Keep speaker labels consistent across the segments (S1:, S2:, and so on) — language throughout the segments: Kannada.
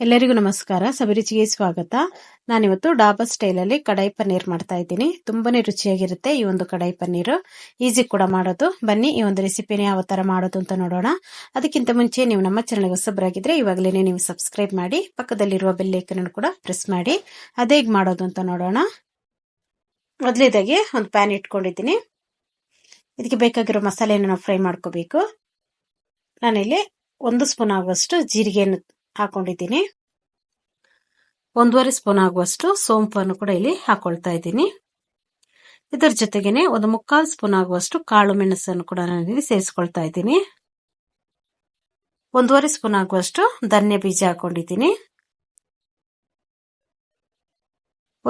S1: ಎಲ್ಲರಿಗೂ ನಮಸ್ಕಾರ. ಸಬರಿಚಿಗೆ ಸ್ವಾಗತ. ನಾನಿವತ್ತು ಡಾಬಾ ಸ್ಟೈಲಲ್ಲಿ ಕಡಾಯಿ ಪನ್ನೀರ್ ಮಾಡ್ತಾ ಇದ್ದೀನಿ. ತುಂಬಾನೇ ರುಚಿಯಾಗಿರುತ್ತೆ ಈ ಒಂದು ಕಡಾಯಿ ಪನ್ನೀರ್. ಈಸಿ ಕೂಡ ಮಾಡೋದು. ಬನ್ನಿ, ಈ ಒಂದು ರೆಸಿಪಿನ ಯಾವ ತರ ಮಾಡೋದು ಅಂತ ನೋಡೋಣ. ಅದಕ್ಕಿಂತ ಮುಂಚೆ ನೀವು ನಮ್ಮ ಚಾನಲ್ ಹೊಸಬ್ರಾಗಿದ್ರೆ ಇವಾಗಲೇ ನೀವು ಸಬ್ಸ್ಕ್ರೈಬ್ ಮಾಡಿ, ಪಕ್ಕದಲ್ಲಿರುವ ಬೆಲ್ಲೈಕನ್ ಕೂಡ ಪ್ರೆಸ್ ಮಾಡಿ. ಅದೇ ಮಾಡೋದು ಅಂತ ನೋಡೋಣ. ಮೊದಲೇದಾಗಿ ಒಂದು ಪ್ಯಾನ್ ಇಟ್ಕೊಂಡಿದ್ದೀನಿ. ಇದಕ್ಕೆ ಬೇಕಾಗಿರೋ ಮಸಾಲೆಯನ್ನು ನಾವು ಫ್ರೈ ಮಾಡ್ಕೋಬೇಕು. ನಾನಿಲ್ಲಿ ಒಂದು ಸ್ಪೂನ್ ಆಗುವಷ್ಟು ಜೀರಿಗೆಯನ್ನು ಹಾಕೊಂಡಿದ್ದೀನಿ. ಒಂದೂವರೆ ಸ್ಪೂನ್ ಆಗುವಷ್ಟು ಸೋಂಪನ್ನು ಕೂಡ ಇಲ್ಲಿ ಹಾಕೊಳ್ತಾ ಇದ್ದೀನಿ. ಇದರ ಜೊತೆಗೇನೆ ಒಂದು ಮುಕ್ಕಾಲು ಸ್ಪೂನ್ ಆಗುವಷ್ಟು ಕಾಳು ಮೆಣಸನ್ನು ಕೂಡ ನಾನು ಇಲ್ಲಿ ಸೇರಿಸ್ಕೊಳ್ತಾ ಇದ್ದೀನಿ. ಒಂದೂವರೆ ಸ್ಪೂನ್ ಆಗುವಷ್ಟು ಧನ್ಯ ಬೀಜ ಹಾಕೊಂಡಿದ್ದೀನಿ.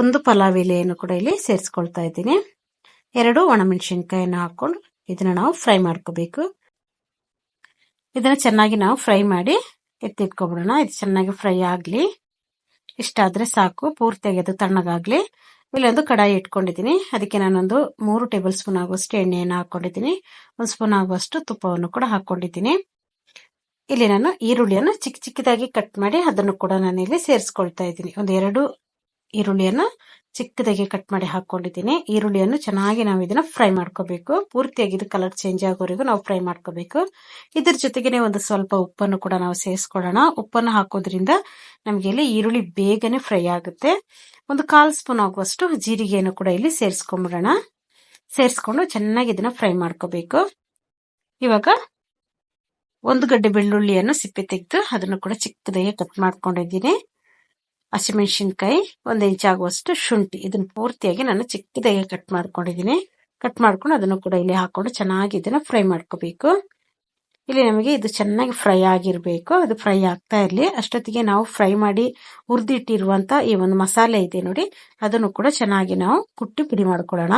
S1: ಒಂದು ಪಲಾವ್ ಎಲೆಯನ್ನು ಕೂಡ ಇಲ್ಲಿ ಸೇರಿಸ್ಕೊಳ್ತಾ ಇದ್ದೀನಿ. ಎರಡು ಒಣಮೆಣಸಿನ್ಕಾಯನ್ನು ಹಾಕೊಂಡು ಇದನ್ನ ನಾವು ಫ್ರೈ ಮಾಡ್ಕೋಬೇಕು. ಇದನ್ನ ಚೆನ್ನಾಗಿ ನಾವು ಫ್ರೈ ಮಾಡಿ ಎತ್ತಿಟ್ಕೊಬಿಡೋಣ ಇದು ಚೆನ್ನಾಗಿ ಫ್ರೈ ಆಗಲಿ. ಇಷ್ಟಾದರೆ ಸಾಕು. ಪೂರ್ತಿಯಾಗಿ ಅದು ತಣ್ಣಗಾಗ್ಲಿ. ಇಲ್ಲೊಂದು ಕಡಾಯಿ ಇಟ್ಕೊಂಡಿದ್ದೀನಿ. ಅದಕ್ಕೆ ನಾನೊಂದು ಮೂರು ಟೇಬಲ್ ಸ್ಪೂನ್ ಆಗುವಷ್ಟು ಎಣ್ಣೆಯನ್ನು ಹಾಕ್ಕೊಂಡಿದ್ದೀನಿ ಒಂದು ಸ್ಪೂನ್ ಆಗುವಷ್ಟು ತುಪ್ಪವನ್ನು ಕೂಡ ಹಾಕ್ಕೊಂಡಿದ್ದೀನಿ ಇಲ್ಲಿ ನಾನು ಈರುಳ್ಳಿಯನ್ನು ಚಿಕ್ಕ ಚಿಕ್ಕದಾಗಿ ಕಟ್ ಮಾಡಿ ಅದನ್ನು ಕೂಡ ನಾನು ಇಲ್ಲಿ ಸೇರಿಸ್ಕೊಳ್ತಾ ಇದ್ದೀನಿ. ಒಂದು ಎರಡು ಈರುಳ್ಳಿಯನ್ನು ಚಿಕ್ಕದಾಗಿ ಕಟ್ ಮಾಡಿ ಹಾಕೊಂಡಿದ್ದೀನಿ. ಈರುಳ್ಳಿಯನ್ನು ಚೆನ್ನಾಗಿ ನಾವು ಇದನ್ನ ಫ್ರೈ ಮಾಡ್ಕೋಬೇಕು. ಪೂರ್ತಿಯಾಗಿ ಇದು ಕಲರ್ ಚೇಂಜ್ ಆಗೋವರೆಗೂ ನಾವು ಫ್ರೈ ಮಾಡ್ಕೋಬೇಕು. ಇದ್ರ ಜೊತೆಗೆ ಒಂದು ಸ್ವಲ್ಪ ಉಪ್ಪನ್ನು ಕೂಡ ನಾವು ಸೇರಿಸ್ಕೊಳ್ಳೋಣ. ಉಪ್ಪನ್ನು ಹಾಕೋದ್ರಿಂದ ನಮಗೆ ಇಲ್ಲಿ ಈರುಳ್ಳಿ ಬೇಗನೆ ಫ್ರೈ ಆಗುತ್ತೆ. ಒಂದು ಕಾಲ್ ಸ್ಪೂನ್ ಆಗುವಷ್ಟು ಜೀರಿಗೆಯನ್ನು ಕೂಡ ಇಲ್ಲಿ ಸೇರಿಸ್ಕೊಂಡ್ಬಿಡೋಣ ಸೇರಿಸ್ಕೊಂಡು ಚೆನ್ನಾಗಿ ಇದನ್ನ ಫ್ರೈ ಮಾಡ್ಕೋಬೇಕು. ಇವಾಗ ಒಂದು ಗಡ್ಡೆ ಬೆಳ್ಳುಳ್ಳಿಯನ್ನು ಸಿಪ್ಪೆ ತೆಗೆದು ಅದನ್ನು ಕೂಡ ಚಿಕ್ಕದಾಗಿ ಕಟ್ ಮಾಡ್ಕೊಂಡಿದ್ದೀನಿ. ಹಸಿಮೆಣಸಿನ್ಕಾಯಿ, ಒಂದ್ ಇಂಚ್ ಆಗುವಷ್ಟು ಶುಂಠಿ. ಇದನ್ನ ಪೂರ್ತಿಯಾಗಿ ನಾನು ಚಿಕ್ಕದಾಗಿ ಕಟ್ ಮಾಡ್ಕೊಂಡಿದ್ದೀನಿ. ಕಟ್ ಮಾಡ್ಕೊಂಡು ಅದನ್ನು ಕೂಡ ಇಲ್ಲಿ ಹಾಕೊಂಡು ಚೆನ್ನಾಗಿ ಇದನ್ನ ಫ್ರೈ ಮಾಡ್ಕೋಬೇಕು. ಇಲ್ಲಿ ನಮಗೆ ಇದು ಚೆನ್ನಾಗಿ ಫ್ರೈ ಆಗಿರಬೇಕು. ಅದು ಫ್ರೈ ಆಗ್ತಾ ಇರಲಿ. ಅಷ್ಟೊತ್ತಿಗೆ ನಾವು ಫ್ರೈ ಮಾಡಿ ಹುರಿದಿಟ್ಟಿರುವಂತ ಈ ಒಂದು ಮಸಾಲೆ ಇದೆ ನೋಡಿ. ಅದನ್ನು ಕೂಡ ಚೆನ್ನಾಗಿ ನಾವು ಕುಟ್ಟಿ ಪುಡಿ ಮಾಡ್ಕೊಳ್ಳೋಣ.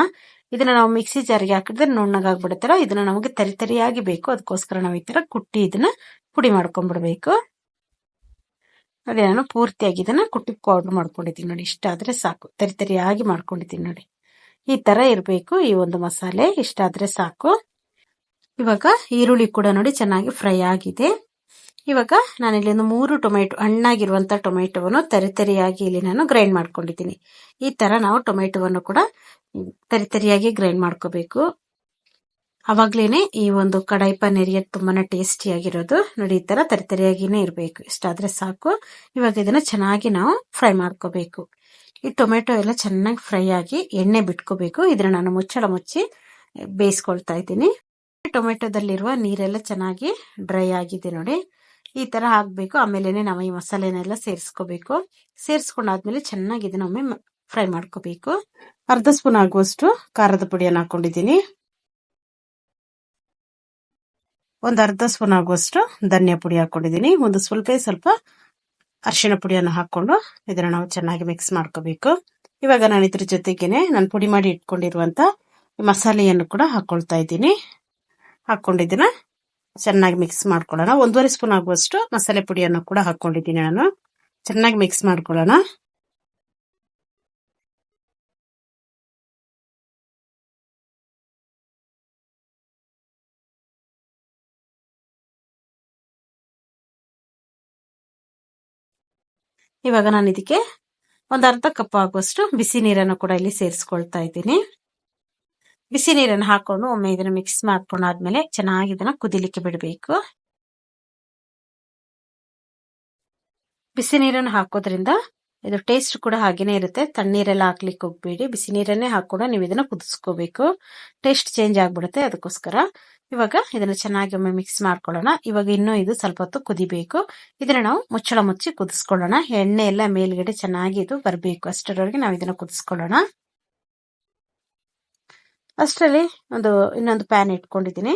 S1: ಇದನ್ನ ನಾವು ಮಿಕ್ಸಿ ಜಾರಿಗೆ ಹಾಕಿದ್ರೆ ನುಣ್ಣಗಾಗ್ಬಿಡುತ್ತಲ್ಲ, ಇದನ್ನ ನಮಗೆ ತರಿ ತರಿಯಾಗಿ ಬೇಕು. ಅದಕ್ಕೋಸ್ಕರ ನಾವು ಈ ತರ ಕುಟ್ಟಿ ಇದನ್ನ ಪುಡಿ ಮಾಡ್ಕೊಂಡ್ಬಿಡ್ಬೇಕು. ನೋಡಿ ನಾನು ಪೂರ್ತಿಯಾಗಿ ಇದನ್ನ ಕುಟ್ಟಿ ಪೌಡ್ರ್ ಮಾಡ್ಕೊಂಡಿದ್ದೀನಿ ನೋಡಿ. ಇಷ್ಟ ಆದ್ರೆ ಸಾಕು. ತರಿ ತರಿಯಾಗಿ ಮಾಡ್ಕೊಂಡಿದ್ದೀನಿ ನೋಡಿ. ಈ ತರ ಇರಬೇಕು ಈ ಒಂದು ಮಸಾಲೆ. ಇಷ್ಟ ಆದ್ರೆ ಸಾಕು. ಇವಾಗ ಈರುಳ್ಳಿ ಕೂಡ ನೋಡಿ ಚೆನ್ನಾಗಿ ಫ್ರೈ ಆಗಿದೆ. ಇವಾಗ ನಾನು ಇಲ್ಲಿ ಒಂದು ಮೂರು ಟೊಮೆಟೊ, ಹಣ್ಣಾಗಿರುವಂತ ಟೊಮೆಟೊವನ್ನು ತರಿ ತರಿಯಾಗಿ ಇಲ್ಲಿ ನಾನು ಗ್ರೈಂಡ್ ಮಾಡ್ಕೊಂಡಿದ್ದೀನಿ ಈ ತರ ನಾವು ಟೊಮೆಟೊವನ್ನು ಕೂಡ ತರಿತರಿಯಾಗಿ ಗ್ರೈಂಡ್ ಮಾಡ್ಕೋಬೇಕು. ಅವಾಗ್ಲೇನೆ ಈ ಒಂದು ಕಡಾಯಿ ಪನ್ನೀರ್ಗೆ ತುಂಬಾನೇ ಟೇಸ್ಟಿ ಆಗಿರೋದು ನೋಡಿ, ಈ ತರ ತರಿತರಿಯಾಗಿನೇ ಇರಬೇಕು. ಇಷ್ಟಾದ್ರೆ ಸಾಕು. ಇವಾಗ ಇದನ್ನ ಚೆನ್ನಾಗಿ ನಾವು ಫ್ರೈ ಮಾಡ್ಕೋಬೇಕು. ಈ ಟೊಮೆಟೊ ಎಲ್ಲ ಚೆನ್ನಾಗಿ ಫ್ರೈ ಆಗಿ ಎಣ್ಣೆ ಬಿಟ್ಕೋಬೇಕು. ಇದನ್ನ ನಾನು ಮುಚ್ಚಳ ಮುಚ್ಚಿ ಬೇಯಿಸ್ಕೊಳ್ತಾ ಇದ್ದೀನಿ. ಟೊಮೆಟೊದಲ್ಲಿರುವ ನೀರೆಲ್ಲ ಚೆನ್ನಾಗಿ ಡ್ರೈ ಆಗಿದೆ ನೋಡಿ. ಈ ತರ ಹಾಕ್ಬೇಕು. ಆಮೇಲೆ ನಾವು ಈ ಮಸಾಲೆನೆಲ್ಲ ಸೇರಿಸ್ಕೋಬೇಕು. ಸೇರಿಸ್ಕೊಂಡಾದ್ಮೇಲೆ ಚೆನ್ನಾಗಿ ಇದನ್ನೊಮ್ಮೆ ಫ್ರೈ ಮಾಡ್ಕೋಬೇಕು. ಅರ್ಧ ಸ್ಪೂನ್ ಆಗುವಷ್ಟು ಖಾರದ ಪುಡಿಯನ್ನು ಹಾಕೊಂಡಿದ್ದೀನಿ. ಒಂದು ಅರ್ಧ ಸ್ಪೂನ್ ಆಗುವಷ್ಟು ಧನಿಯಾ ಪುಡಿ ಹಾಕೊಂಡಿದ್ದೀನಿ ಒಂದು ಸ್ವಲ್ಪ ಸ್ವಲ್ಪ ಅರಿಶಿಣ ಪುಡಿಯನ್ನು ಹಾಕ್ಕೊಂಡು ಇದನ್ನು ನಾವು ಚೆನ್ನಾಗಿ ಮಿಕ್ಸ್ ಮಾಡ್ಕೋಬೇಕು. ಇವಾಗ ನಾನು ಇದ್ರ ಜೊತೆಗೇನೆ ನಾನು ಪುಡಿ ಮಾಡಿ ಇಟ್ಕೊಂಡಿರುವಂಥ ಮಸಾಲೆಯನ್ನು ಕೂಡ ಹಾಕ್ಕೊಳ್ತಾ ಇದ್ದೀನಿ. ಹಾಕ್ಕೊಂಡಿದ್ದೀನ ಚೆನ್ನಾಗಿ ಮಿಕ್ಸ್ ಮಾಡ್ಕೊಳ್ಳೋಣ. ಒಂದೂವರೆ ಸ್ಪೂನ್ ಆಗುವಷ್ಟು ಮಸಾಲೆ ಪುಡಿಯನ್ನು ಕೂಡ ಹಾಕ್ಕೊಂಡಿದ್ದೀನಿ ನಾನು. ಚೆನ್ನಾಗಿ ಮಿಕ್ಸ್ ಮಾಡ್ಕೊಳ್ಳೋಣ. ಇವಾಗ ನಾನು ಇದಕ್ಕೆ ಒಂದು ಅರ್ಧ ಕಪ್ ಆಗುವಷ್ಟು ಬಿಸಿ ನೀರನ್ನು ಕೂಡ ಇಲ್ಲಿ ಸೇರಿಸ್ಕೊಳ್ತಾ ಇದ್ದೀನಿ. ಬಿಸಿ ನೀರನ್ನು ಹಾಕೊಂಡು ಒಮ್ಮೆ ಇದನ್ನ ಮಿಕ್ಸ್ ಮಾಡ್ಕೊಂಡಾದ್ಮೇಲೆ ಚೆನ್ನಾಗಿ ಇದನ್ನ ಕುದಿಲಿಕ್ಕೆ ಬಿಡಬೇಕು. ಬಿಸಿ ನೀರನ್ನು ಹಾಕೋದ್ರಿಂದ ಇದು ಟೇಸ್ಟ್ ಕೂಡ ಹಾಗೇನೆ ಇರುತ್ತೆ. ತಣ್ಣೀರೆಲ್ಲ ಹಾಕ್ಲಿಕ್ಕೆ ಹೋಗ್ಬೇಡಿ. ಬಿಸಿ ನೀರನ್ನೇ ಹಾಕೊಂಡು ನೀವು ಇದನ್ನ ಕುದಿಸ್ಕೋಬೇಕು. ಟೇಸ್ಟ್ ಚೇಂಜ್ ಆಗ್ಬಿಡುತ್ತೆ ಅದಕ್ಕೋಸ್ಕರ. ಇವಾಗ ಇದನ್ನ ಚೆನ್ನಾಗಿ ಒಮ್ಮೆ ಮಿಕ್ಸ್ ಮಾಡ್ಕೊಳ್ಳೋಣ. ಇವಾಗ ಇನ್ನೂ ಇದು ಸ್ವಲ್ಪ ಹೊತ್ತು ಕುದಿಬೇಕು. ಇದನ್ನ ನಾವು ಮುಚ್ಚಳ ಮುಚ್ಚಿ ಕುದಿಸ್ಕೊಳ್ಳೋಣ. ಎಣ್ಣೆ ಎಲ್ಲ ಮೇಲ್ಗಡೆ ಚೆನ್ನಾಗಿ ಇದು ಬರಬೇಕು. ಅಷ್ಟರವರೆಗೆ ನಾವು ಇದನ್ನ ಕುದಿಸ್ಕೊಳ್ಳೋಣ. ಅಷ್ಟರಲ್ಲಿ ಒಂದು ಇನ್ನೊಂದು ಪ್ಯಾನ್ ಇಟ್ಕೊಂಡಿದ್ದೀನಿ.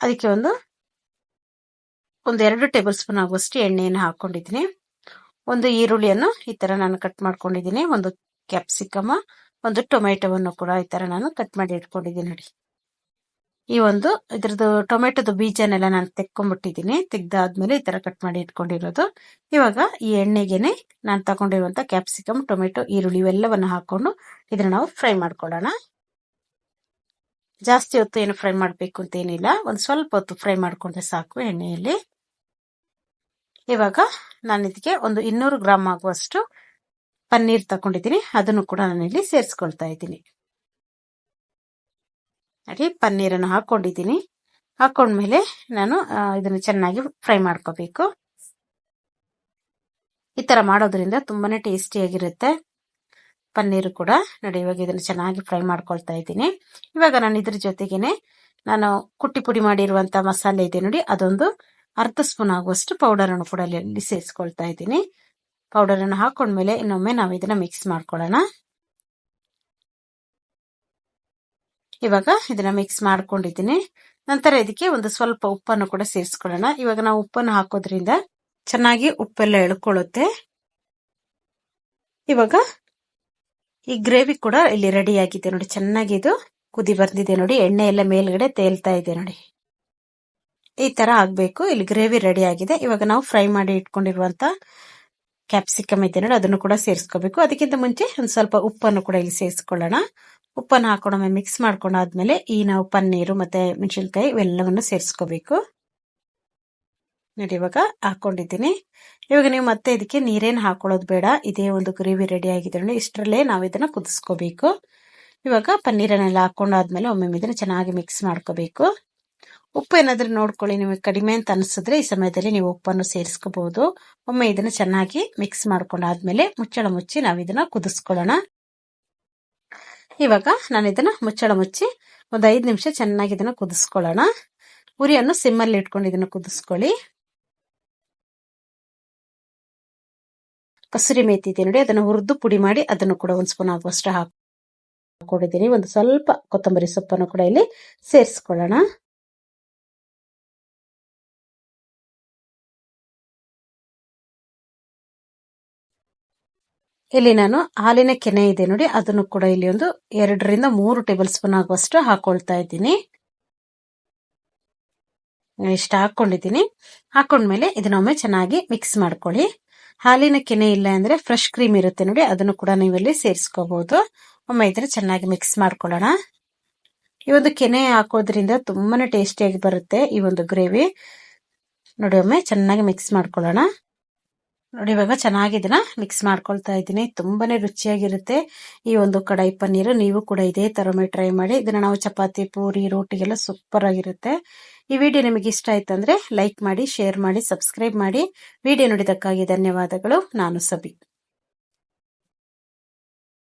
S1: ಅದಕ್ಕೆ ಒಂದು ಒಂದು ಎರಡು ಟೇಬಲ್ ಸ್ಪೂನ್ ಆಗುವಷ್ಟು ಎಣ್ಣೆಯನ್ನು ಹಾಕೊಂಡಿದ್ದೀನಿ. ಒಂದು ಈರುಳ್ಳಿಯನ್ನು ಈ ತರ ನಾನು ಕಟ್ ಮಾಡ್ಕೊಂಡಿದ್ದೀನಿ, ಒಂದು ಕ್ಯಾಪ್ಸಿಕಮ್ ಒಂದು ಟೊಮೆಟೊವನ್ನು ಕೂಡ ಈ ತರ ನಾನು ಕಟ್ ಮಾಡಿ ಇಟ್ಕೊಂಡಿದ್ದೀನಿ ನೋಡಿ. ಈ ಒಂದು ಇದ್ರದ್ದು ಟೊಮೆಟೊದ ಬೀಜನೆಲ್ಲ ನಾನು ತೆಕ್ಕೊಂಡ್ಬಿಟ್ಟಿದ್ದೀನಿ ತೆಗ್ದಾದ್ಮೇಲೆ ಈ ತರ ಕಟ್ ಮಾಡಿ ಇಟ್ಕೊಂಡಿರೋದು. ಇವಾಗ ಈ ಎಣ್ಣೆಗೆನೆ ನಾನು ತಗೊಂಡಿರುವಂತ ಕ್ಯಾಪ್ಸಿಕಮ್ ಟೊಮೆಟೊ, ಈರುಳ್ಳಿ ಇವೆಲ್ಲವನ್ನು ಹಾಕೊಂಡು ಇದನ್ನ ನಾವು ಫ್ರೈ ಮಾಡ್ಕೊಳ್ಳೋಣ. ಜಾಸ್ತಿ ಹೊತ್ತು ಏನು ಫ್ರೈ ಮಾಡಬೇಕು ಅಂತ ಏನಿಲ್ಲ, ಒಂದು ಸ್ವಲ್ಪ ಹೊತ್ತು ಫ್ರೈ ಮಾಡ್ಕೊಂಡ್ರೆ ಸಾಕು ಎಣ್ಣೆಯಲ್ಲಿ. ಇವಾಗ ನಾನು ಇದಕ್ಕೆ ಒಂದು ಇನ್ನೂರು ಗ್ರಾಮ್ ಆಗುವಷ್ಟು ಪನ್ನೀರ್ ತಗೊಂಡಿದ್ದೀನಿ ಅದನ್ನು ಕೂಡ ನಾನಿಲ್ಲಿ ಸೇರಿಸ್ಕೊಳ್ತಾ ಇದ್ದೀನಿ. ನೋಡಿ ಪನ್ನೀರನ್ನು ಹಾಕೊಂಡಿದ್ದೀನಿ. ಹಾಕೊಂಡ್ಮೇಲೆ ನಾನು ಇದನ್ನು ಚೆನ್ನಾಗಿ ಫ್ರೈ ಮಾಡ್ಕೋಬೇಕು. ಈ ಥರ ಮಾಡೋದ್ರಿಂದ ತುಂಬಾನೇ ಟೇಸ್ಟಿಯಾಗಿರುತ್ತೆ. ಪನ್ನೀರು ಕೂಡ. ನೋಡಿ, ಇವಾಗ ಇದನ್ನು ಚೆನ್ನಾಗಿ ಫ್ರೈ ಮಾಡ್ಕೊಳ್ತಾ ಇದ್ದೀನಿ. ಇವಾಗ ನಾನು ಇದ್ರ ಜೊತೆಗೇನೆ ನಾನು ಕುಟ್ಟಿ ಪುಡಿ ಮಾಡಿರುವಂಥ ಮಸಾಲೆ ಇದೆ ನೋಡಿ, ಅದೊಂದು ಅರ್ಧ ಸ್ಪೂನ್ ಆಗುವಷ್ಟು ಪೌಡರ್ ಅನ್ನು ಕೂಡ ಅಲ್ಲಿ ಸೇರಿಸ್ಕೊಳ್ತಾ ಇದ್ದೀನಿ. ಪೌಡರ್ ಅನ್ನು ಹಾಕೊಂಡ್ಮೇಲೆ ಇನ್ನೊಮ್ಮೆ ನಾವು ಇದನ್ನ ಮಿಕ್ಸ್ ಮಾಡ್ಕೊಳ್ಳೋಣ. ಇವಾಗ ಇದನ್ನ ಮಿಕ್ಸ್ ಮಾಡ್ಕೊಂಡಿದ್ದೀನಿ. ನಂತರ ಇದಕ್ಕೆ ಒಂದು ಸ್ವಲ್ಪ ಉಪ್ಪನ್ನು ಕೂಡ ಸೇರಿಸ್ಕೊಳ್ಳೋಣ. ಇವಾಗ ನಾವು ಉಪ್ಪನ್ನು ಹಾಕೋದ್ರಿಂದ ಚೆನ್ನಾಗಿ ಉಪ್ಪೆಲ್ಲ ಎಳ್ಕೊಳ್ಳುತ್ತೆ. ಇವಾಗ ಈ ಗ್ರೇವಿ ಕೂಡ ಇಲ್ಲಿ ರೆಡಿ ಆಗಿದೆ ನೋಡಿ. ಚೆನ್ನಾಗಿ ಇದು ಕುದಿ ಬಂದಿದೆ ನೋಡಿ. ಎಣ್ಣೆ ಎಲ್ಲ ಮೇಲ್ಗಡೆ ತೇಲ್ತಾ ಇದೆ ನೋಡಿ. ಈ ತರ ಆಗ್ಬೇಕು. ಇಲ್ಲಿ ಗ್ರೇವಿ ರೆಡಿ ಆಗಿದೆ. ಇವಾಗ ನಾವು ಫ್ರೈ ಮಾಡಿ ಇಟ್ಕೊಂಡಿರುವಂತ ಕ್ಯಾಪ್ಸಿಕಮ್ ಇದೆ ನೋಡಿ, ಅದನ್ನು ಕೂಡ ಸೇರಿಸ್ಕೋಬೇಕು. ಅದಕ್ಕಿಂತ ಮುಂಚೆ ಒಂದು ಸ್ವಲ್ಪ ಉಪ್ಪನ್ನು ಕೂಡ ಇಲ್ಲಿ ಸೇರಿಸ್ಕೊಳ್ಳೋಣ. ಉಪ್ಪನ್ನು ಹಾಕೊಂಡೊಮ್ಮೆ ಮಿಕ್ಸ್ ಮಾಡ್ಕೊಂಡಾದ್ಮೇಲೆ ಈ ನಾವು ಪನ್ನೀರು ಮತ್ತೆ ಮೆಣಸಿನ್ಕಾಯಿ ಇವೆಲ್ಲವನ್ನು ಸೇರಿಸ್ಕೋಬೇಕು. ನೋಡಿ, ಇವಾಗ ಹಾಕೊಂಡಿದ್ದೀನಿ. ಇವಾಗ ನೀವು ಮತ್ತೆ ಇದಕ್ಕೆ ನೀರೇನು ಹಾಕೊಳ್ಳೋದು ಬೇಡ. ಇದೇ ಒಂದು ಗ್ರೇವಿ ರೆಡಿ ಆಗಿದೆ ನೋಡಿ. ಇಷ್ಟರಲ್ಲೇ ನಾವು ಇದನ್ನ ಕುದಿಸ್ಕೋಬೇಕು. ಇವಾಗ ಪನ್ನೀರನ್ನೆಲ್ಲ ಹಾಕೊಂಡಾದ್ಮೇಲೆ ಒಮ್ಮೆ ಇದನ್ನ ಚೆನ್ನಾಗಿ ಮಿಕ್ಸ್ ಮಾಡ್ಕೋಬೇಕು. ಉಪ್ಪು ಏನಾದರೂ ನೋಡ್ಕೊಳ್ಳಿ, ನಿಮಗೆ ಕಡಿಮೆ ಅಂತ ಅನಿಸಿದ್ರೆ ಈ ಸಮಯದಲ್ಲಿ ನೀವು ಉಪ್ಪನ್ನು ಸೇರಿಸ್ಕೋಬಹುದು ಒಮ್ಮೆ ಇದನ್ನ ಚೆನ್ನಾಗಿ ಮಿಕ್ಸ್ ಮಾಡ್ಕೊಂಡಾದ್ಮೇಲೆ ಮುಚ್ಚಳ ಮುಚ್ಚಿ ನಾವು ಇದನ್ನ ಕುದಿಸ್ಕೊಳ್ಳೋಣ. ಇವಾಗ ನಾನು ಇದನ್ನ ಮುಚ್ಚಳ ಮುಚ್ಚಿ ಒಂದು ಐದು ನಿಮಿಷ ಚೆನ್ನಾಗಿ ಇದನ್ನ ಕುದಿಸ್ಕೊಳ್ಳೋಣ. ಉರಿಯನ್ನು ಸಿಮ್ಮಲ್ಲಿ ಇಟ್ಕೊಂಡು ಇದನ್ನ ಕುದಿಸ್ಕೊಳ್ಳಿ. ಕಸೂರಿ ಮೇತಿ ಇದೆ ನೋಡಿ, ಅದನ್ನು ಹುರಿದು ಪುಡಿ ಮಾಡಿ ಅದನ್ನು ಕೂಡ ಒಂದು ಸ್ಪೂನ್ ಆಗುವಷ್ಟು ಹಾಕೊಂಡಿದ್ದೀನಿ ಒಂದು ಸ್ವಲ್ಪ ಕೊತ್ತಂಬರಿ ಸೊಪ್ಪನ್ನು ಕೂಡ ಇಲ್ಲಿ ಸೇರಿಸ್ಕೊಳ್ಳೋಣ. ಇಲ್ಲಿ ನಾನು ಹಾಲಿನ ಕೆನೆ ಇದೆ ನೋಡಿ, ಅದನ್ನು ಕೂಡ ಇಲ್ಲಿ ಒಂದು ಎರಡರಿಂದ ಮೂರು ಟೇಬಲ್ ಸ್ಪೂನ್ ಆಗುವಷ್ಟು ಹಾಕೊಳ್ತಾ ಇದ್ದೀನಿ. ಇಷ್ಟ ಹಾಕೊಂಡಿದ್ದೀನಿ. ಹಾಕೊಂಡ್ಮೇಲೆ ಇದನ್ನೊಮ್ಮೆ ಚೆನ್ನಾಗಿ ಮಿಕ್ಸ್ ಮಾಡ್ಕೊಳ್ಳಿ. ಹಾಲಿನ ಕೆನೆ ಇಲ್ಲ ಅಂದ್ರೆ ಫ್ರೆಶ್ ಕ್ರೀಮ್ ಇರುತ್ತೆ ನೋಡಿ, ಅದನ್ನು ಕೂಡ ನೀವು ಇಲ್ಲಿ ಸೇರಿಸ್ಕೋಬಹುದು ಒಮ್ಮೆ ಇದ್ರೆ ಚೆನ್ನಾಗಿ ಮಿಕ್ಸ್ ಮಾಡ್ಕೊಳ್ಳೋಣ. ಈ ಒಂದು ಕೆನೆ ಹಾಕೋದ್ರಿಂದ ತುಂಬಾನೇ ಟೇಸ್ಟಿಯಾಗಿ ಬರುತ್ತೆ ಈ ಒಂದು ಗ್ರೇವಿ. ನೋಡಿ, ಒಮ್ಮೆ ಚೆನ್ನಾಗಿ ಮಿಕ್ಸ್ ಮಾಡ್ಕೊಳ್ಳೋಣ. ನೋಡಿ, ಇವಾಗ ಚೆನ್ನಾಗಿ ಮಿಕ್ಸ್ ಮಾಡ್ಕೊಳ್ತಾ ಇದ್ದೀನಿ. ತುಂಬಾನೇ ರುಚಿಯಾಗಿರುತ್ತೆ ಈ ಒಂದು ಕಡಾಯಿ ಪನ್ನೀರ್. ನೀವು ಕೂಡ ಇದೇ ತರಮೇ ಟ್ರೈ ಮಾಡಿ. ಇದನ್ನ ನಾವು ಚಪಾತಿ, ಪೂರಿ, ರೋಟಿಗೆಲ್ಲ ಸೂಪರ್ ಆಗಿರುತ್ತೆ. ಈ ವಿಡಿಯೋ ನಿಮಗೆ ಇಷ್ಟ ಆಯ್ತು ಅಂದ್ರೆ ಲೈಕ್ ಮಾಡಿ ಶೇರ್ ಮಾಡಿ ಸಬ್ಸ್ಕ್ರೈಬ್ ಮಾಡಿ. ವಿಡಿಯೋ ನೋಡಿದಕ್ಕಾಗಿ ಧನ್ಯವಾದಗಳು. ನಾನು ಸಬಿ.